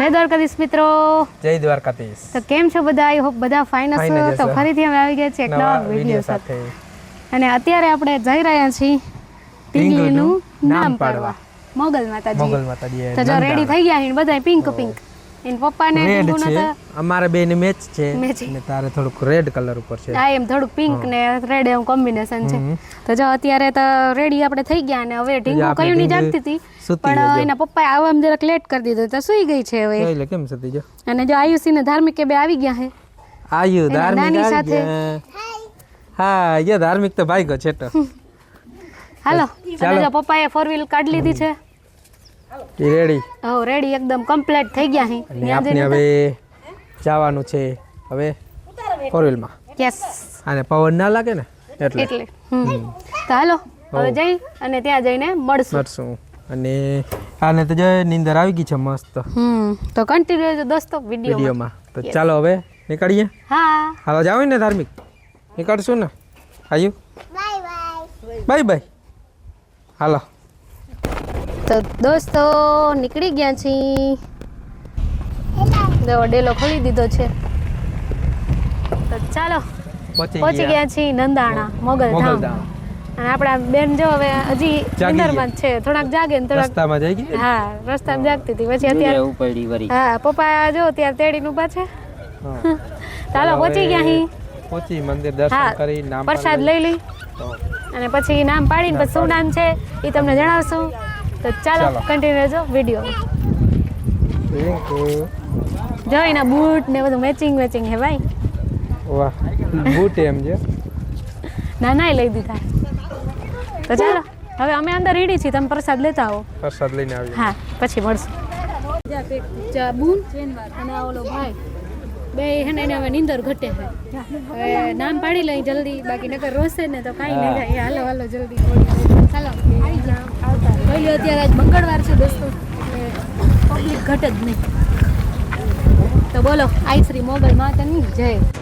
જય દ્વારકાધીશ મિત્રો. જય દ્વારકાધીશ. તો કેમ છો બધા? આઈ હોપ બધા ફાઇન હશો. તો ફરીથી અમે આવી ગયા છીએ એક નવા વીડિયો સાથે. અને અત્યારે આપણે જઈ રહ્યા છીએ પિંગલીનું નામ પાડવા. મોગલ માતાજી. મોગલ માતાજી તો જો રેડી થઈ ગયા છે બધા પિંક પિંક. એન પપ્પાને રેડ છે. અમારે બે ની મેચ છે. અને તારે થોડુંક રેડ કલર ઉપર છે. આ એમ થોડુંક પિંક ને રેડ એમ કોમ્બિનેશન છે. તો જો અત્યારે તો રેડી આપણે થઈ ગયા અને હવે ઢીંગુ કયું ની જાગતી હતી. પણ. એના પપ્પાએ આવવામાં જરાક લેટ કરી દીધું તો સુઈ ગઈ છે હવે. એટલે કેમ સતી જો. અને જો આયુષી ને ધાર્મિક કે બે આવી ગયા હે. આયુ ધાર્મિક સાથે. હા યે ધાર્મિક તો ભાઈ ગયો છે તો. હાલો ચાલો. પપ્પાએ ફોર વ્હીલ કાઢી લીધી છે. એ રેડી હો રેડી એકદમ કમ્પ્લીટ થઈ ગયા છે અને આપણે હવે જવાનું છે હવે ફોરમાં. યસ અને પવન ના લાગે ને? એટલે. એટલે. તો હાલો હવે જઈ અને ત્યાં જઈને મળશું. મળશું. અને આને તો જો નીંદર આવી ગઈ છે મસ્ત. હમ. તો કન્ટિન્યુ રહેજો દોસ્તો વીડિયો વિડીયોમાં તો ચાલો હવે નીકળીએ. હા. હાલો જાવ ને ધાર્મિક. નીકળશું ને. આયુ બાય બાય હાલો. તો દોસ્તો નીકળી ગયા છીએ ડેલો ખોલી દીધો છે. તો ચાલો પહોંચી ગયા. છીએ નંદાણા મોગલધામ. અને આપણા બેન જો હવે હજી જાગી નિંદરમાં છે થોડાક જાગે ને થોડાક રસ્તામાં જઈ ગઈ હા રસ્તામાં જાગતી હતી. પછી અત્યારે ઉપડી વરી. હા પપ્પા જો ત્યારે તેડીને ઊભા છે. ચાલો પહોંચી ગયા અહીં પહોંચી મંદિર દર્શન કરી નામ પ્રસાદ લઈ લઈ. અને પછી નામ પાડીને પછી શું નામ છે એ તમને જણાવશું. તો ચાલો. કન્ટિન્યુ રહેજો વીડિયો રિંકુ. જો એના બૂટ ને બધું મેચિંગ મેચિંગ હે ભાઈ. વાહ બૂટ એમ છે? ના ના લઈ દીધા. તો ચાલો હવે અમે અંદર રેડી છીએ તમે પ્રસાદ લેતા આવો. પ્રસાદ લઈને આવજો હા પછી મળશું. બૂન અને ઓલો ભાઈ બે હેને એને હવે નીંદર ઘટે છે. હવે નામ પાડી લઈ જલ્દી બાકી નકર રોશે ને તો કાંઈ નહીં થાય. હાલો હાલો જલ્દી. ચાલો. આવી જાઓ આવતા લો અત્યારે આજ મંગળવાર છે દોસ્તો પબ્લિક ઘટ જ નહીં. તો બોલો, આઈ શ્રી મોગલ માતાની જય.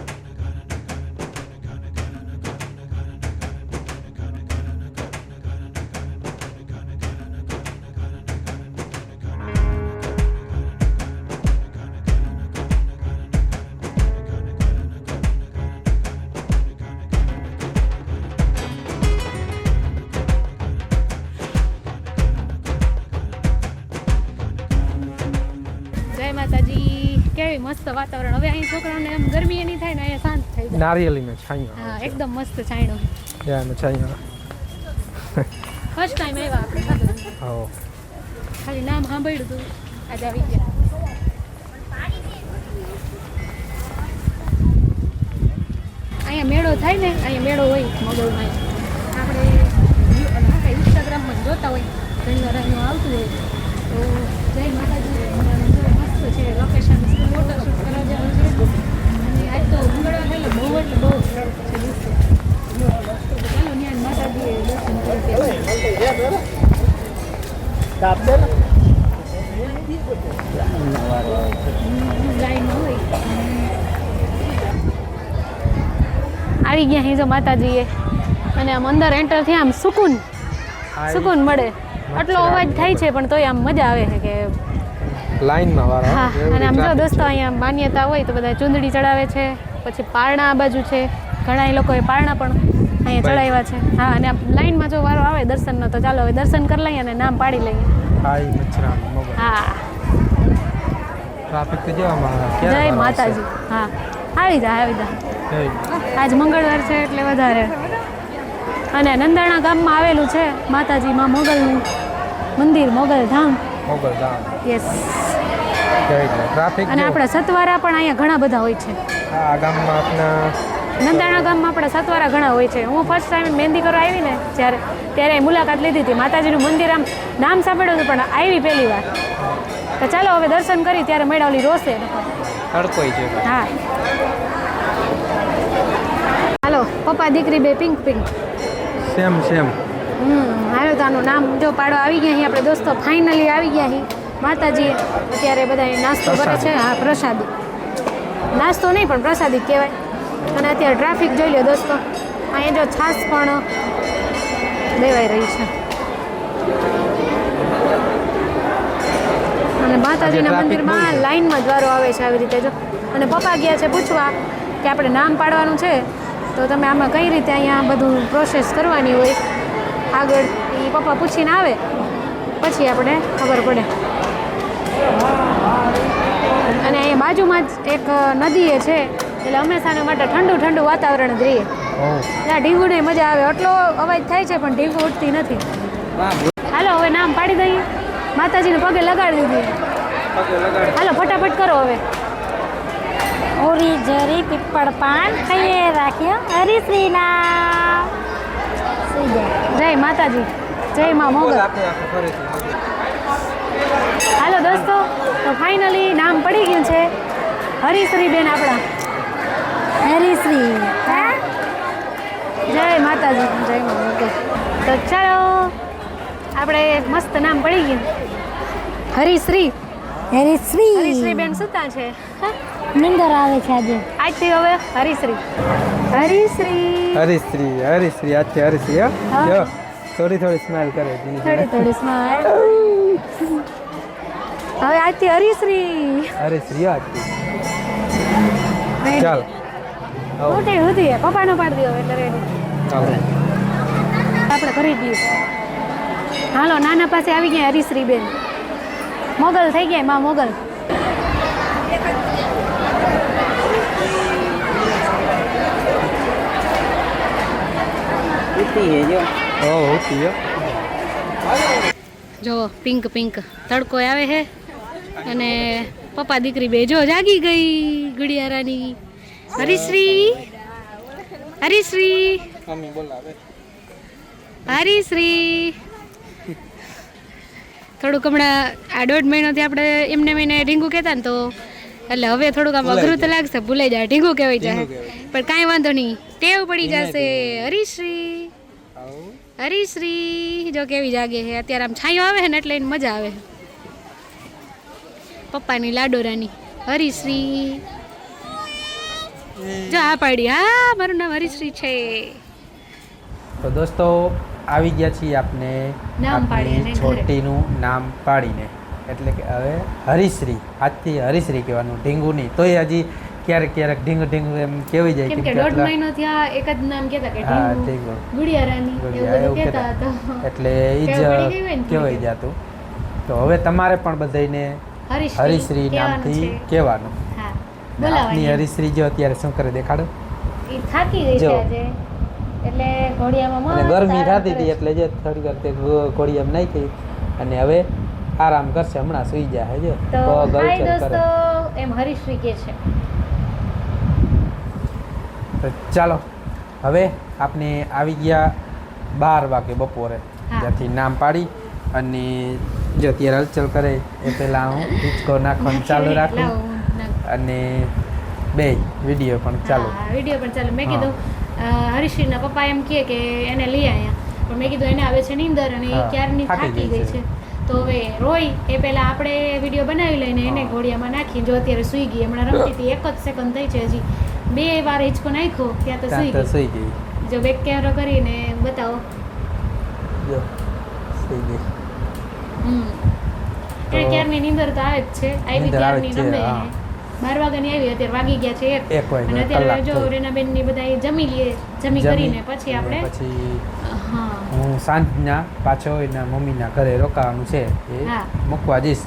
માતાજી કેવી મસ્ત વાતાવરણ. હવે અહીં છોકરાઓને એમ ગરમી એની થાય ને અહીંયા શાંત થઈ જાય. નારિયેળીનો છાંયો. હા એકદમ મસ્ત છાંયડો. યાનો છાંયો. ફર્સ્ટ ટાઈમ આવ્યા આપણે. આવો. ખાલી નામ સાંભળ્યું હતું. આજે આવી ગયા. અહીંયા મેળો થાય ને અહીંયા મેળો હોય મોગલમાં. આપણે ઇન્સ્ટાગ્રામમાં જોતા હોય ઘણી વાર અહીંનું આવતું હોય. આવી ગયા અહીં જો માતાજીએ. અને આમ અંદર એન્ટર થયા આમ સુકૂન. સુકૂન મળે. આટલો અવાજ થાય છે પણ તોય આમ મજા આવે છે કે લાઈનમાં વાળા હા અને આમ જો દોસ્તો અહીંયા માન્યતા હોય તો બધા ચૂંદડી ચડાવે છે પછી પારણા આ બાજુ છે. ઘણા લોકોએ પારણા પણ અહીંયા ચડાવ્યા છે. હા અને આમ લાઈનમાં જો વારો આવે દર્શનનો તો ચાલો હવે દર્શન કરી લઈએ અને નામ પાડી લઈએ. હા. ટ્રાફિક તો જય માતાજી. હા. આવી જા આવી જા. આજ મંગળવાર છે એટલે વધારે. અને નંદાણા ગામમાં આવેલું છે માતાજીમાં મોગલનું મંદિર મોગલ ધામ. મોગલ ધામ. યસ ટ્રાફિક અને આપણા સતવારા પણ અહીંયા ઘણા બધા હોય છે. આ ગામમાં આપણા નંદાણા ગામમાં આપણા સતવારા ઘણા હોય છે. હું ફર્સ્ટ ટાઈમ મહેંદી કરવા આવી ને જ્યારે ત્યારે મુલાકાત લીધી હતી. માતાજીનું મંદિર આમ નામ સાંભળ્યું હતું પણ આવી પહેલી વાર. તો ચાલો હવે દર્શન કરી ત્યારે મેળવલી રોશે. છે. હા હાલો પપ્પા દીકરી બે પિંક પિંક સેમ સેમ. હમ હાલો તો આનું નામ જો પાડો આવી ગયા અહીં આપણે દોસ્તો ફાઇનલી આવી ગયા અહીં માતાજી અત્યારે બધા નાસ્તો કરે છે. હા પ્રસાદી. નાસ્તો નહીં પણ પ્રસાદી કહેવાય. અને અત્યારે ટ્રાફિક જોઈ લો દોસ્તો. અહીંયા જો છાશ પણ દેવાઈ રહી છે. અને માતાજીના મંદિરમાં. લાઈનમાં જ આવે છે આવી રીતે જો. અને પપ્પા ગયા છે પૂછવા કે આપણે નામ પાડવાનું છે. તો તમે આમાં કઈ રીતે અહીંયા બધું પ્રોસેસ કરવાની હોય? આગળ એ પપ્પા પૂછીને આવે. પછી આપણે ખબર પડે. અને અહીંયા બાજુમાં જ એક નદીએ છે. એટલે હંમેશાને માટે ઠંડુ ઠંડુ વાતાવરણ જ રહીએ. ત્યાં ઢીંગુને મજા આવે. એટલો અવાજ થાય છે પણ ઢીંગુ ઉઠતી નથી. હાલો હવે નામ પાડી દઈએ. માતાજીને પગે લગાડી દીધી. હાલો ફટાફટ કરો હવે. ઓરી જરી પીપળ પાન ખાઈએ રાખ્યો હરી શ્રીના જય માતાજી. જય મા મોગલ. હાલો દોસ્તો તો ફાઇનલી નામ પડી ગયું છે હરિશ્રી બેન આપણા. હરિશ્રી હા? જય માતાજી. જય મા મોગલ. તો ચાલો આપણે મસ્ત નામ પડી ગયું. હરિશ્રી હરીશ્રી હરિશ્રી બેન સુતા છે. નિંદર આવે છે આજે. આજથી હવે હરિશ્રી. હરિશ્રી. હરિશ્રી હરિશ્રી આજથી હરિશ્રી હો. જો થોડી થોડી સ્માઈલ કરે થોડી થોડી સ્માઈલ હવે આજથી હરિશ્રી. હરિશ્રી આજથી. ચાલ. મોટી સુધી પપ્પાનો પાડી દો એટલે રેડી ચાલો આપણે કરી દઈએ હાલો નાના પાસે આવી ગયા હરિશ્રી બેન. મોગલ થઈ ગયા માં મોગલ. ઓ હોતી હો. જો પિંક પિંક. તડકો આવે છે અને પપ્પા દીકરી બે જો જાગી ગઈ ગુડિયારાની હરિશ્રી હરિશ્રી હરીશ્રી હરિશ્રી થોડુંક હમણાં આ દોઢ મહિનોથી આપણે એમને મહિને ઢીંગું કહેતા ને તો એટલે હવે થોડુંક આમ અઘરું તો લાગશે ભૂલાઈ જાય ઢીંગું કહેવાય જાય. પણ કાંઈ વાંધો નહીં ટેવ પડી જશે. હરીશ્રી હરિશ્રી જો કેવી જાગે છે અત્યારે આમ છાંયો આવે છે ને એટલે એને મજા આવે પપ્પાની લાડોરાની હરિશ્રી જો આ પાડી હા મારું નામ હરિશ્રી છે. તો દોસ્તો આવી ગયા છીએ આપને નામ પાડીને આપણી. છોટીનું નામ પાડીને. એટલે કે હવે હરિશ્રી આજથી હરિશ્રી કહેવાનું ઢીંગુ નહીં તોય હજી ક્યારેક ક્યારેક ઢીંગ ઢીંગ એમ કેવી જાય કેમ કે દોઢ મહિનો ત્યાં એક જ નામ કહેતા કે ઢીંગુ. ગુડિયારાની ગુડિયા એવું બધું કહેતા. હતા. એટલે એ જ કહેવાય થોડી. તો હવે તમારે પણ બધાને હરિશ્રી નામથી કહેવાનું. આપની બોલાવાની. હરિશ્રી જો અત્યારે શું કરે દેખાડો. એ થાકી ગઈ છે. આજે. એટલે ઘોડિયામાં ગરમી થતી હતી એટલે જે થોડી વાર તે ઘોડી એમ નાખી અને હવે આરામ કરશે. હમણાં સુઈ જાય જો. તો હાય દોસ્તો એમ હરીશ્રી કે છે. તો ચાલો હવે આપણે આવી ગયા બાર વાગે બપોરે. ત્યાંથી નામ પાડી અને જો અત્યારે હલચલ કરે એ પહેલાં હું હિંચકો નાખવાનું ચાલુ રાખું અને બે વીડિયો પણ ચાલુ. વીડિયો પણ ચાલુ. મેં કીધું હરીશ્રીના પપ્પા એમ કહે કે એને લઈ આયા. પણ મેં કીધું એને આવે છે નીંદર અને એ ક્યારની થાકી ગઈ. છે. તો હવે રોય એ પહેલાં આપણે વીડિયો બનાવી લઈને એને ઘોડિયામાં નાખી જો અત્યારે સૂઈ ગઈ હમણાં રમતી હતી એક જ સેકન્ડ થઈ છે હજી. બે વાર હિંચકો નાખ્યો ત્યાં તો સૂઈ ગઈ. સુઈ ગઈ. જો બેક કેમેરો કરીને બતાવો. જો સુઈ ગઈ. હમ. તો- ક્યારની નીંદર તો આવે જ છે. આવી રમે હા. બાર વાગ્યાની આવી અત્યારે વાગી ગયા છે એક. અને અત્યારે જો. રેનાબેનની બધા જમી લઈએ જમી કરીને પછી આપણે પછી હું. સાંજના પાછો એના મમ્મીના ઘરે રોકાવાનું છે. એ મૂકવા જઈશ.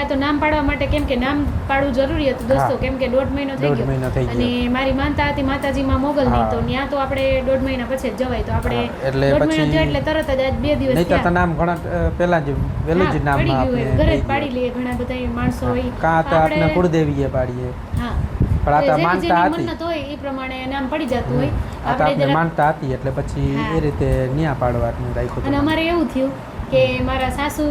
આ તો નામ પાડવા માટે કેમ કે નામ પાડવું જરૂરી હતું. દોસ્તો કેમ કે દોઢ મહિનો થઈ ગયો. અને મારી માનતા હતી માતાજીમાં મોગલ નહીં તો ત્યાં તો આપણે દોઢ મહિના પછી જવાય. તો આપણે એટલે દોઢ મહિનો પછી- થયો એટલે તરત જ આજ બે દિવસ નહીં તો નામ ઘણા પહેલા જ વેલું જ નામ ઘરે જ પાડી. લઈએ ઘણા બધા માણસો હોય. કાં તો આપણે કુળદેવીએ પાડીએ. હા. પણ આ તો માનતા હતી. હોય એ પ્રમાણે નામ પડી જતું હોય. આપણે માનતા હતી એટલે પછી એ રીતે ન્યા પાડવાનું રાખ્યું અને અમારે એવું થયું કે મારા સાસુ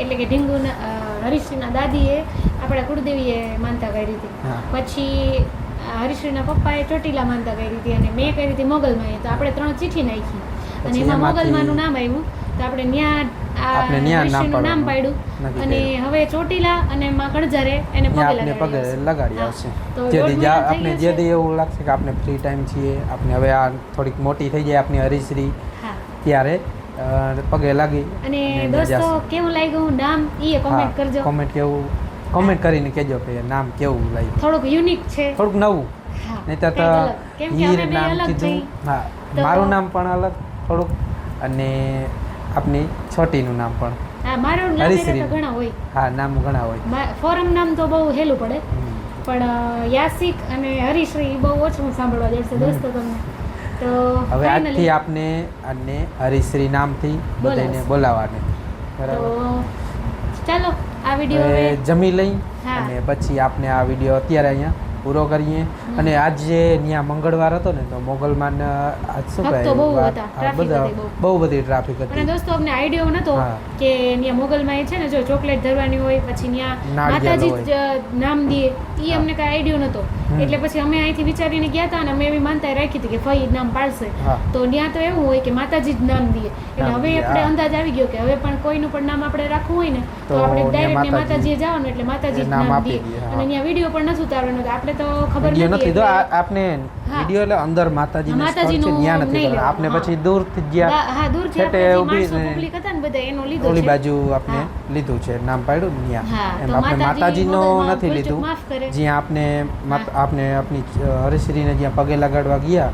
એટલે કે ઢીંગુના હરીશ્રીના દાદીએ આપણા કુળદેવીએ માનતા કરી હતી. પછી હરીશ્રીના પપ્પાએ ચોટીલા માનતા કરી હતી અને મેં કરી હતી મોગલમાં તો આપણે ત્રણ ચીઠી નાખી. અને એમાં મોગલમાંનું નામ આવ્યું તો આપણે ન્યા નામ પાડ્યું. અને હવે ચોટીલા અને માં કણઝારે એને પગે આપણે પગે લગાડી લગાડી હા. આવશે તો જે દોઢ દી મહિનો જા- થઈ આપણે એવું લાગશે કે આપણે ફ્રી ટાઈમ છીએ આપણે હવે આ થોડીક મોટી થઈ જાય આપણી હરીશ્રી. ત્યારે પગે લાગી અને દોસ્તો. કેવું લાગ્યું નામ? એ કોમેન્ટ કરજો. કોમેન્ટ કેવું કોમેન્ટ કરીને કહેજો કે નામ કેવું લાગ્યું. થોડુંક યુનિક છે. થોડુંક નવું. હા, નહીં તો કેમ હીર નામ કીધું. હા મારું નામ પણ અલગ થોડુંક. અને આપની છોટીનું નામ પણ. હા મારું નામ તો ઘણા હોય. હા નામ ઘણા હોય. ફોરમ નામ તો બહુ હેલું પડે. પણ યાસિક અને હરીશ્રી બહુ ઓછું સાંભળવા જશે દોસ્તો તમને તો હવે આજથી આપને અને હરિશ્રી નામથી બધાને બોલાવાને બોલાવવાને. બરાબર? ચાલો આ વીડિયો જમી લઈ અને પછી આપને આ વીડિયો અત્યારે અહીંયા પૂરો કરીએ. અને આજ જે ત્યાં મંગળવાર હતો ને તો મોગલમાન આજ શું કહે બહુ હતા, બધા બહુ. બધી ટ્રાફિક અને દોસ્તો અમને આઈડિયો નતો કે ત્યાં મોગલમાં છે ને જો ચોકલેટ ધરવાની હોય પછી ત્યાં માતાજી નામ દે એ અમને કાંઈ આઈડિયો નતો. એટલે પછી અમે અહીંથી વિચારીને ગયા હતા અને અમે એવી માનતા રાખી હતી કે ફઈ નામ પાડશે. તો ત્યાં તો એવું હોય કે માતાજી જ નામ દે. એટલે હવે આપણે અંદાજ આવી ગયો કે હવે પણ કોઈનું પણ નામ આપણે રાખવું હોય ને તો આપણે ડાયરેક્ટ માતાજીએ જવાનું એટલે માતાજી નામ દે, અને ત્યાં વીડિયો પણ નથી ઉતારવાનો તો આપણે તો ખબર નથી એટલે- આ- આપને વિડિયો એટલે અંદર માતાજી માતાજી નું ત્યાં નથી આપને પછી દૂર દૂરથી ગયા હા દૂરથી છેટે આપણે ઊભી હતા ને બધા એનો લીધો ઓલી બાજુ આપણે લીધું છે નામ પાડ્યું ન્યા. એમ આપણે માતાજી નો નથી લીધું. જ્યાં આપને માત-. આપને આપની હરિશ્રીને જ્યાં પગે લગાડવા ગયા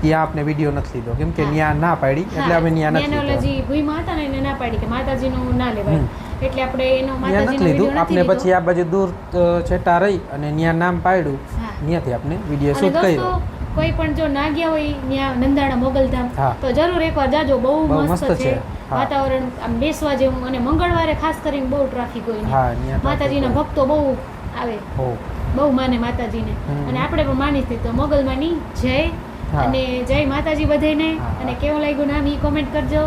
ત્યાં આપણે વીડિયો નથી લીધો. કેમ કે ન્યા ના પાડી એટલે અમે ત્યાં નથી લીધો. ભૂઈમાં ને ના પાડી કે માતાજીનું ના લેવાય. હમ. એટલે આપણે એનો માતાજીનો નથી લીધું. આપણે પછી આ બાજુ દૂર છેટા રહી અને ન્યા નામ પાડ્યું. ત્યાંથી આપણે વીડિયો શૂટ કર્યો. કોઈ પણ જો ના ગયા હોય ત્યાં નંદાણા મોગલધામ તો જરૂર એકવાર જાજો. બહુ મસ્ત છે. વાતાવરણ આમ બેસવા જેવું અને મંગળવારે ખાસ કરીને બહુ ટ્રાફિક હોય હા, માતાજીના ભક્તો બહુ આવે. બહુ માને માતાજીને. અને આપણે પણ માની તો મોગલમાની જય અને જય માતાજી બધાને. અને કેવું લાગ્યું નામ ઈ કોમેન્ટ કરજો.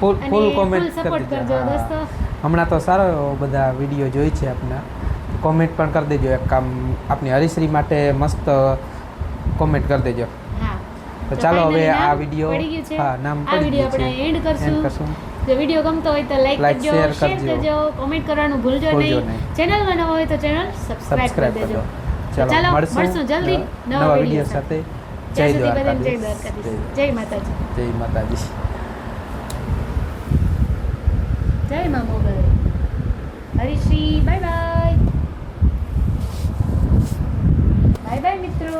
ફૂલ કોમેન્ટ સપોર્ટ કરજો. દોસ્તો. હમણાં તો સારો એવો બધા વીડિયો જોઈ છે આપના. કોમેન્ટ પણ કરી દેજો એક કામ. આપની હરિશ્રી માટે મસ્ત કોમેન્ટ કરી દેજો. તો ચાલો હવે આ વીડિયો. હા નામ પડી આપણે એન્ડ કરશું. જો વીડિયો ગમતો હોય તો લાઈક કરજો શેર કરજો. કોમેન્ટ કરવાનું ભૂલજો નહીં. ચેનલમાં નવો હોય તો ચેનલ સબસ્ક્રાઇબ કરી દેજો. ચાલો મળશું જલ્દી નવા- વીડિયો સાથે. જય. દ્વારકાધીશ. જય માતાજી. જય માતાજી. જય મા મોગલ. હરીશ્રી બાય બાય. બાય બાય મિત્રો.